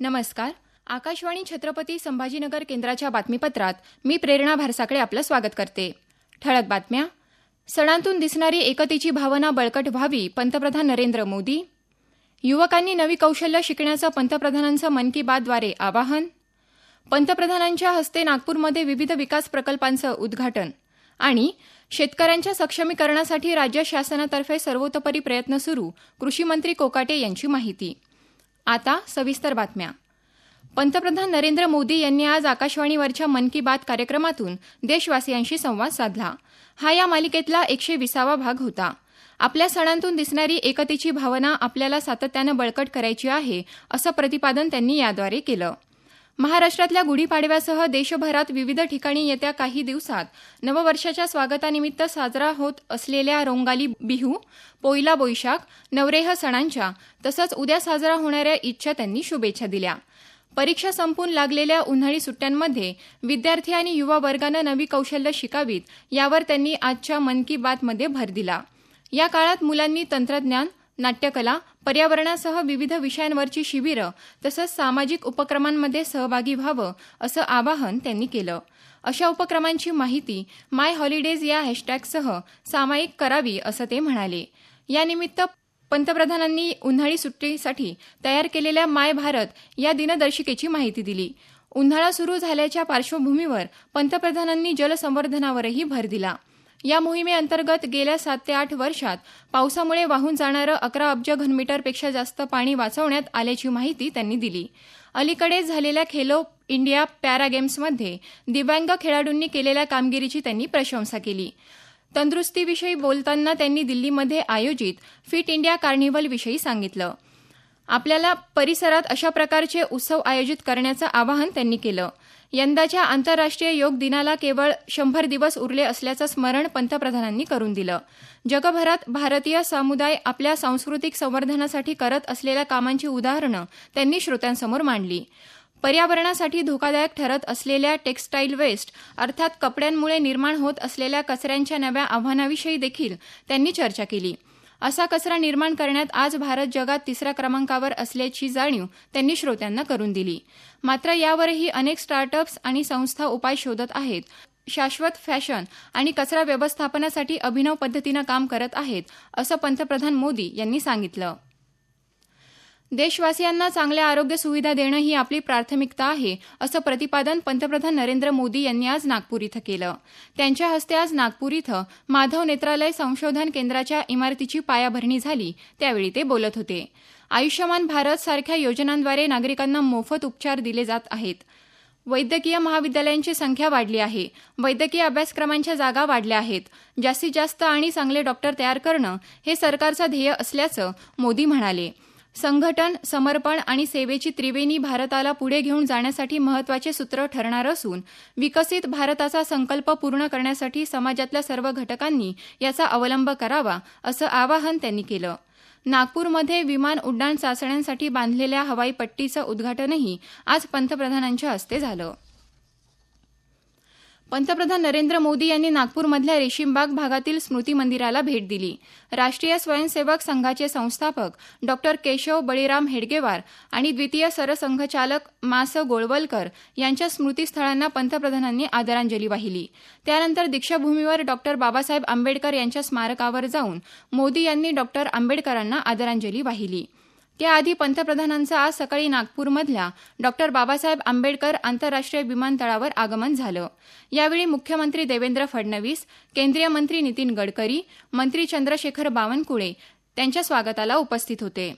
नमस्कार. आकाशवाणी छत्रपती संभाजीनगर केंद्राच्या बातमीपत्रात मी प्रेरणा भारसाकडे आपलं स्वागत करते. ठळक बातम्या. सणांतून दिसणारी एकतेची भावना बळकट व्हावी पंतप्रधान नरेंद्र मोदी. युवकांनी नवी कौशल्य शिकण्याचं पंतप्रधानांचं मन की बातद्वारे आवाहन. पंतप्रधानांच्या हस्ते नागपूरमध्ये विविध विकास प्रकल्पांचं उद्घाटन. आणि शेतकऱ्यांच्या सक्षमीकरणासाठी राज्य शासनातर्फे सर्वतोपरी प्रयत्न सुरू कृषीमंत्री कोकाटे यांची माहिती. आता सविस्तर बातम्या. पंतप्रधान नरेंद्र मोदी यांनी आज आकाशवाणीवरच्या मन की बात कार्यक्रमातून देशवासियांशी संवाद साधला. हा या मालिकेतला एकशे विसावा भाग होता. आपल्या सणांतून दिसणारी एकतेची भावना आपल्याला सातत्यानं बळकट करायची आहे असं प्रतिपादन त्यांनी याद्वारे केलं. महाराष्ट्रातल्या गुढीपाडव्यासह देशभरात विविध ठिकाणी येत्या काही दिवसात नववर्षाच्या स्वागतानिमित्त साजरा होत असलेल्या रोंगाली बिहू पोयला बोईशाख नवरेह सणांच्या तसंच उद्या साजरा होणाऱ्या ईदच्या त्यांनी शुभेच्छा दिल्या. परीक्षा संपून लागलेल्या उन्हाळी सुट्ट्यांमध्ये विद्यार्थी आणि युवा वर्गानं नवी कौशल्य शिकावीत यावर त्यांनी आजच्या मन की बातमध्ये भर दिला. या काळात मुलांनी तंत्रज्ञान नाट्यकला पर्यावरणासह विविध विषयांवरची शिबिरं तसंच सामाजिक उपक्रमांमध्ये सहभागी व्हावं असं आवाहन त्यांनी केलं. अशा उपक्रमांची माहिती माय हॉलिडेज या हॅशटॅगसह सामायिक करावी असं ते म्हणाले. यानिमित्त पंतप्रधानांनी उन्हाळी सुट्टीसाठी तयार केलेल्या माय भारत या दिनदर्शिकेची माहिती दिली. उन्हाळा सुरू झाल्याच्या पार्श्वभूमीवर पंतप्रधानांनी जलसंवर्धनावरही भर दिला. या मोहिमेअंतर्गत गेल्या सात ते आठ वर्षात पावसामुळे वाहून जाणारं अकरा अब्ज घनमीटरपेक्षा जास्त पाणी वाचवण्यात आल्याची माहिती त्यांनी दिली. अलीकडेच झालेल्या खेलो इंडिया पॅरा गेम्समध्ये दिव्यांग खेळाडूंनी केलेल्या कामगिरीची त्यांनी प्रशंसा केली. तंदुरुस्तीविषयी बोलताना त्यांनी दिल्लीमध्ये आयोजित फिट इंडिया कार्निव्हलविषयी सांगितलं. आपल्याला परिसरात अशा प्रकारचे उत्सव आयोजित करण्याचं आवाहन त्यांनी केलं. यंदाच्या आंतरराष्ट्रीय योग दिनाला केवळ शंभर दिवस उरले असल्याचं स्मरण पंतप्रधानांनी करून दिलं. जगभरात भारतीय समुदाय आपल्या सांस्कृतिक संवर्धनासाठी करत असलेल्या कामांची उदाहरणं त्यांनी श्रोत्यांसमोर मांडली. पर्यावरणासाठी धोकादायक ठरत असलेल्या टेक्स्टाईल वेस्ट अर्थात कपड्यांमुळे निर्माण होत असलेल्या कचऱ्यांच्या नव्या आव्हानाविषयी देखील त्यांनी चर्चा केली. असा कचरा निर्माण करण्यात आज भारत जगात तिसऱ्या क्रमांकावर असल्याची जाणीव त्यांनी श्रोत्यांना करून दिली. मात्र यावरही अनेक स्टार्टअप्स आणि संस्था उपाय शोधत आहेत. शाश्वत फॅशन आणि कचरा व्यवस्थापनासाठी अभिनव पद्धतीनं काम करत आहेत असं पंतप्रधान मोदी यांनी सांगितलं. देशवासियांना चांगल्या आरोग्य सुविधा देणं ही आपली प्राथमिकता आहे असं प्रतिपादन पंतप्रधान नरेंद्र मोदी यांनी आज नागपूर इथं केलं. त्यांच्या हस्ते आज नागपूर इथं माधव नेत्रालय संशोधन केंद्राच्या इमारतीची पायाभरणी झाली त्यावेळी ते बोलत होते. आयुष्यमान भारत सारख्या योजनांद्वारे नागरिकांना मोफत उपचार दिले जात आहेत. वैद्यकीय महाविद्यालयांची संख्या वाढली आहे. वैद्यकीय अभ्यासक्रमांच्या जागा वाढल्या आहेत. जास्तीत जास्त आणि चांगले डॉक्टर तयार करणं हे सरकारचं ध्येय असल्याचं मोदी म्हणाले. संघटन समर्पण आणि सेवेची त्रिवेणी भारताला पुढे घेऊन जाण्यासाठी महत्त्वाचे सूत्र ठरणार असून विकसित भारताचा संकल्प पूर्ण करण्यासाठी समाजातल्या सर्व घटकांनी याचा अवलंब करावा असं आवाहन त्यांनी केलं. नागपूरमध्ये विमान उड्डाण चाचण्यांसाठी बांधलेल्या हवाई पट्टीचं उद्घाटनही आज पंतप्रधानांच्या हस्ते झालं. पंतप्रधान नरेंद्र मोदी यांनी नागपूरमधल्या रेशीमबाग भागातील स्मृती मंदिराला भेट दिली. राष्ट्रीय स्वयंसेवक संघाचे संस्थापक डॉक्टर केशव बळीराम हेडगेवार आणि द्वितीय सरसंघचालक मास गोळवलकर यांच्या स्मृतीस्थळांना पंतप्रधानांनी आदरांजली वाहिली. त्यानंतर दीक्षाभूमीवर डॉक्टर बाबासाहेब आंबेडकर यांच्या स्मारकावर जाऊन मोदी यांनी डॉक्टर आंबेडकरांना आदरांजली वाहिली. त्याआधी पंतप्रधानांचं आज सकाळी नागपूरमधल्या डॉक्टर बाबासाहेब आंबेडकर आंतरराष्ट्रीय विमानतळावर आगमन झालं. यावेळी मुख्यमंत्री देवेंद्र फडणवीस केंद्रीय मंत्री नितीन गडकरी मंत्री चंद्रशेखर बावनकुळे त्यांच्या स्वागताला उपस्थित होते.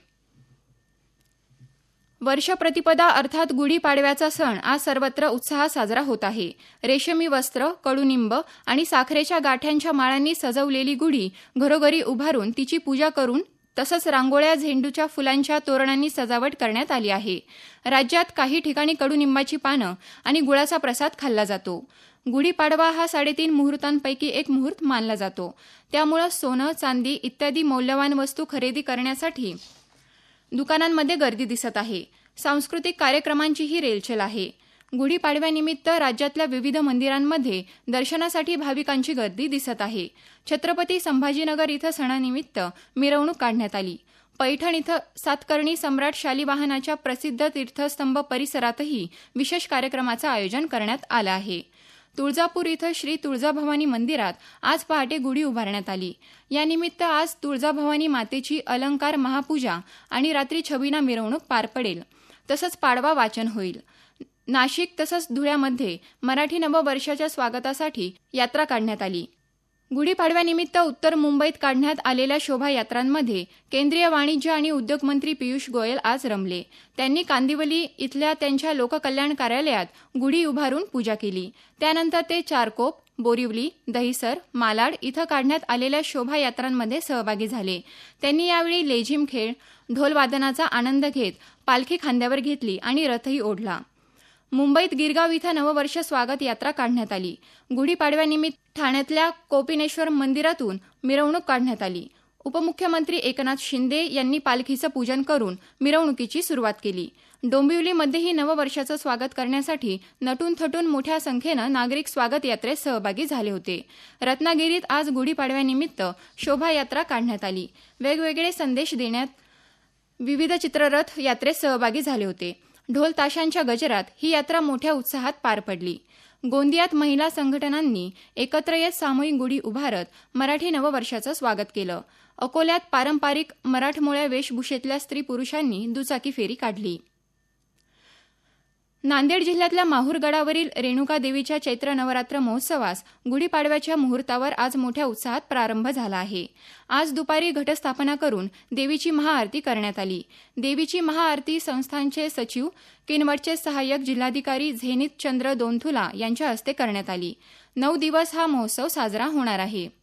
वर्षप्रतिपदा अर्थात गुढीपाडव्याचा सण आज सर्वत्र उत्साहात साजरा होत आहे. रेशमी वस्त्र कडुनिंब आणि साखरेच्या गाठ्यांच्या माळांनी सजवलेली गुढी घरोघरी उभारून तिची पूजा करून तसंच रांगोळ्या झेंडूच्या फुलांच्या तोरणांनी सजावट करण्यात आली आहे. राज्यात काही ठिकाणी कडुनिंबाची पानं आणि गुळाचा प्रसाद खाल्ला जातो. गुढीपाडवा हा साडेतीन मुहूर्तांपैकी एक मुहूर्त मानला जातो. त्यामुळं सोनं चांदी इत्यादी मौल्यवान वस्तू खरेदी करण्यासाठी दुकानांमध्ये गर्दी दिसत आहे. सांस्कृतिक कार्यक्रमांचीही रेलचेल आहे. गुढीपाडव्यानिमित्त राज्यातल्या विविध मंदिरांमध्ये दर्शनासाठी भाविकांची गर्दी दिसत आहे. छत्रपती संभाजीनगर इथं सणानिमित्त मिरवणूक काढण्यात आली. पैठण इथं सातकर्णी सम्राट शालिवाहनाच्या प्रसिद्ध तीर्थस्तंभ परिसरातही विशेष कार्यक्रमाचं आयोजन करण्यात आलं आहे. तुळजापूर इथं श्री तुळजाभवानी मंदिरात आज पहाटे गुढी उभारण्यात आली. यानिमित्त आज तुळजाभवानी मातेची अलंकार महापूजा आणि रात्री छबिना मिरवणूक पार पडेल. तसंच पाडवा वाचन होईल. नाशिक तसंच धुळ्यामध्ये मराठी नववर्षाच्या स्वागतासाठी यात्रा काढण्यात आली. गुढीपाडव्यानिमित्त उत्तर मुंबईत काढण्यात आलेल्या शोभायात्रांमध्ये केंद्रीय वाणिज्य आणि उद्योग मंत्री पियुष गोयल आज रमले. त्यांनी कांदिवली इथल्या त्यांच्या लोककल्याण कार्यालयात गुढी उभारून पूजा केली. त्यानंतर ते चारकोप बोरिवली दहिसर मालाड इथं काढण्यात आलेल्या शोभायात्रांमध्ये सहभागी झाले. त्यांनी यावेळी लेझिम खेळ ढोलवादनाचा आनंद घेत पालखी खांद्यावर घेतली आणि रथही ओढला. मुंबईत गिरगाव इथं नववर्ष स्वागत यात्रा काढण्यात आली. गुढीपाडव्यानिमित्त ठाण्यातल्या कोपिनेश्वर मंदिरातून मिरवणूक काढण्यात आली. उपमुख्यमंत्री एकनाथ शिंदे यांनी पालखीचं पूजन करून मिरवणुकीची सुरुवात केली. डोंबिवलीमध्येही नववर्षाचं स्वागत करण्यासाठी नटून थटून मोठ्या संख्येनं नागरिक स्वागत यात्रेत सहभागी झाले होते. रत्नागिरीत आज गुढीपाडव्यानिमित्त शोभायात्रा काढण्यात आली. वेगवेगळे संदेश देण्यात विविध चित्ररथ यात्रेत सहभागी झाले होते. ढोल ताशांच्या गजरात ही यात्रा मोठ्या उत्साहात पार पडली. गोंदियात महिला संघटनांनी एकत्र येत सामूहिक गुढी उभारत मराठी नववर्षाचं स्वागत केलं. अकोल्यात पारंपरिक मराठमोळ्या वेशभूषेतल्या स्त्री पुरुषांनी दुचाकी फेरी काढली. नांदेड जिल्ह्यातल्या माहूरगडावरील रेणुका देवीच्या चैत्र नवरात्र महोत्सवास गुढीपाडव्याच्या मुहूर्तावर आज मोठ्या उत्साहात प्रारंभ झाला आहे. आज दुपारी घटस्थापना करून देवीची महाआरती करण्यात आली. देवीची महाआरती संस्थानचे सचिव किनवटचे सहाय्यक जिल्हाधिकारी झेनित चंद्र दोनथुला यांच्या हस्ते करण्यात आली. नऊ दिवस हा महोत्सव साजरा होणार आहे.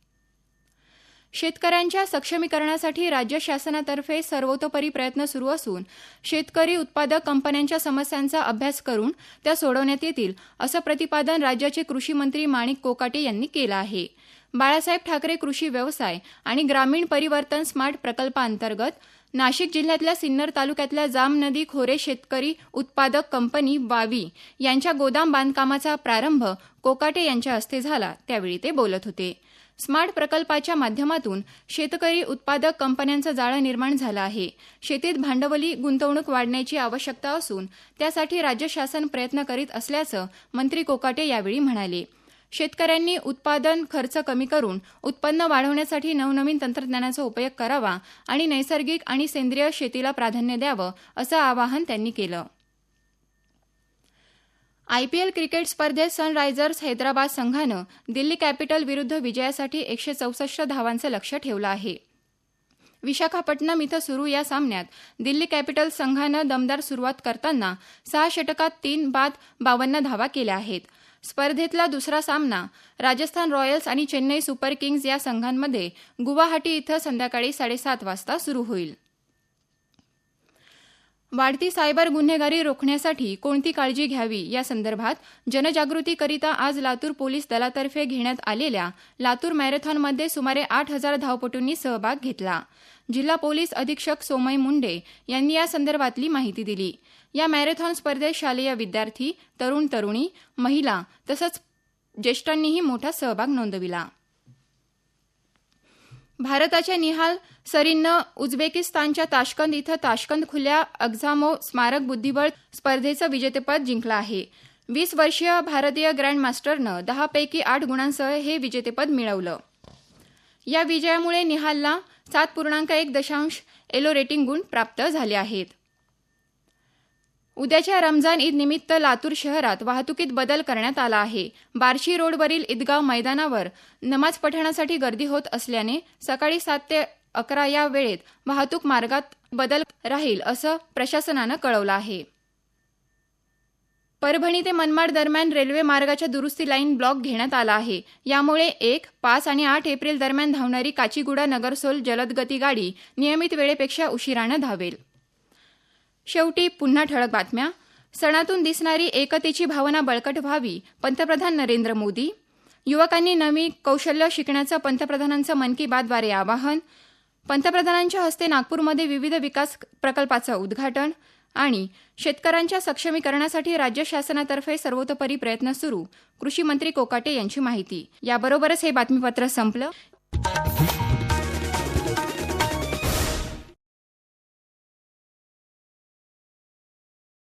शेतकऱ्यांच्या सक्षमीकरणासाठी राज्य शासनातर्फे सर्वतोपरी प्रयत्न सुरू असून शेतकरी उत्पादक कंपन्यांच्या समस्यांचा अभ्यास करून त्या सोडवण्यात येतील असं प्रतिपादन राज्याचे कृषी मंत्री माणिक कोकाटे यांनी केलं आहे. बाळासाहेब ठाकरे कृषी व्यवसाय आणि ग्रामीण परिवर्तन स्मार्ट प्रकल्पांतर्गत नाशिक जिल्ह्यातल्या सिन्नर तालुक्यातल्या जाम नदी खोरे शेतकरी उत्पादक कंपनी वावी यांच्या गोदाम बांधकामाचा प्रारंभ कोकाटे यांच्या हस्ते झाला त्यावेळी ते बोलत होते. स्मार्ट प्रकल्पाच्या माध्यमातून शेतकरी उत्पादक कंपन्यांचं जाळं निर्माण झालं आहे. शेतीत भांडवली गुंतवणूक वाढण्याची आवश्यकता असून त्यासाठी राज्य शासन प्रयत्न करीत असल्याचं मंत्री कोकाटे यावेळी म्हणाले. शेतकऱ्यांनी उत्पादन खर्च कमी करून उत्पन्न वाढवण्यासाठी नवनवीन तंत्रज्ञानाचा उपयोग करावा आणि नैसर्गिक आणि सेंद्रिय शेतीला प्राधान्य द्यावं असं आवाहन त्यांनी केलं. आयपीएल क्रिकेट स्पर्धेत सनरायझर्स हैदराबाद संघानं दिल्ली कॅपिटल विरुद्ध विजयासाठी एकशे चौसष्ट धावांचं लक्ष्य ठेवलं आहे. विशाखापट्टणम इथं सुरू या सामन्यात दिल्ली कॅपिटल संघानं दमदार सुरुवात करताना सहा षटकात तीन बाद बावन्न धावा केल्या आहेत. स्पर्धेतला दुसरा सामना राजस्थान रॉयल्स आणि चेन्नई सुपर किंग्ज या संघांमध्ये गुवाहाटी इथं संध्याकाळी साडेसात वाजता सुरू होईल. वाढती सायबर गुन्हेगारी रोखण्यासाठी कोणती काळजी घ्यावी? या संदर्भात जनजागृतीकरिता आज लातूर पोलीस दलातर्फे घेण्यात आलेल्या लातूर मॅरेथॉनमध्ये सुमारे आठ हजार धावपटूंनी सहभाग घेतला. जिल्हा पोलीस अधीक्षक सोमय मुंडे यांनी या संदर्भातली माहिती दिली. या मॅरेथॉन स्पर्धेत शालेय विद्यार्थी तरुण तरुणी महिला तसंच ज्येष्ठांनीही मोठा सहभाग नोंदविला. भारताच्या निहाल सरीननं उझबेकिस्तानच्या ताशकंद इथं ताशकंद खुल्या अग्झामो स्मारक बुद्धिबळ स्पर्धेचं विजेतेपद जिंकलं आहे. वीस वर्षीय भारतीय ग्रँडमास्टरनं दहापैकी आठ गुणांसह हे विजेतेपद मिळवलं. या विजयामुळे निहालला सात पूर्णांक एक दशांश एलो रेटिंग गुण प्राप्त झाले आहेत. उद्याच्या रमजान ईद निमित्त लातूर शहरात वाहतुकीत बदल करण्यात आला आहे. बार्शी रोडवरील ईदगाव मैदानावर नमाज पठणासाठी गर्दी होत असल्याने सकाळी सात ते अकरा या वेळेत वाहतूक मार्गात बदल राहील असं प्रशासनानं कळवलं आहे. परभणी ते मनमाड दरम्यान रेल्वे मार्गाच्या दुरुस्ती लाईन ब्लॉक घेण्यात आला आहे. यामुळे एक पाच आणि आठ एप्रिल दरम्यान धावणारी काचीगुडा नगरसोल जलदगती गाडी नियमित वेळेपेक्षा उशिरानं धावेल. शेवटी पुन्हा ठळक बातम्या. सणातून दिसणारी एकतेची भावना बळकट व्हावी पंतप्रधान नरेंद्र मोदी. युवकांनी नवी कौशल्य शिकण्याचं पंतप्रधानांचं मन की बातद्वारे आवाहन. पंतप्रधानांच्या हस्ते नागपूरमध्ये विविध विकास प्रकल्पाचं उद्घाटन आणि शेतकऱ्यांच्या सक्षमीकरणासाठी राज्य शासनातर्फे सर्वतोपरी प्रयत्न सुरू कृषी मंत्री कोकाटे यांची माहिती. याबरोबरच हे बातमीपत्र संपलं.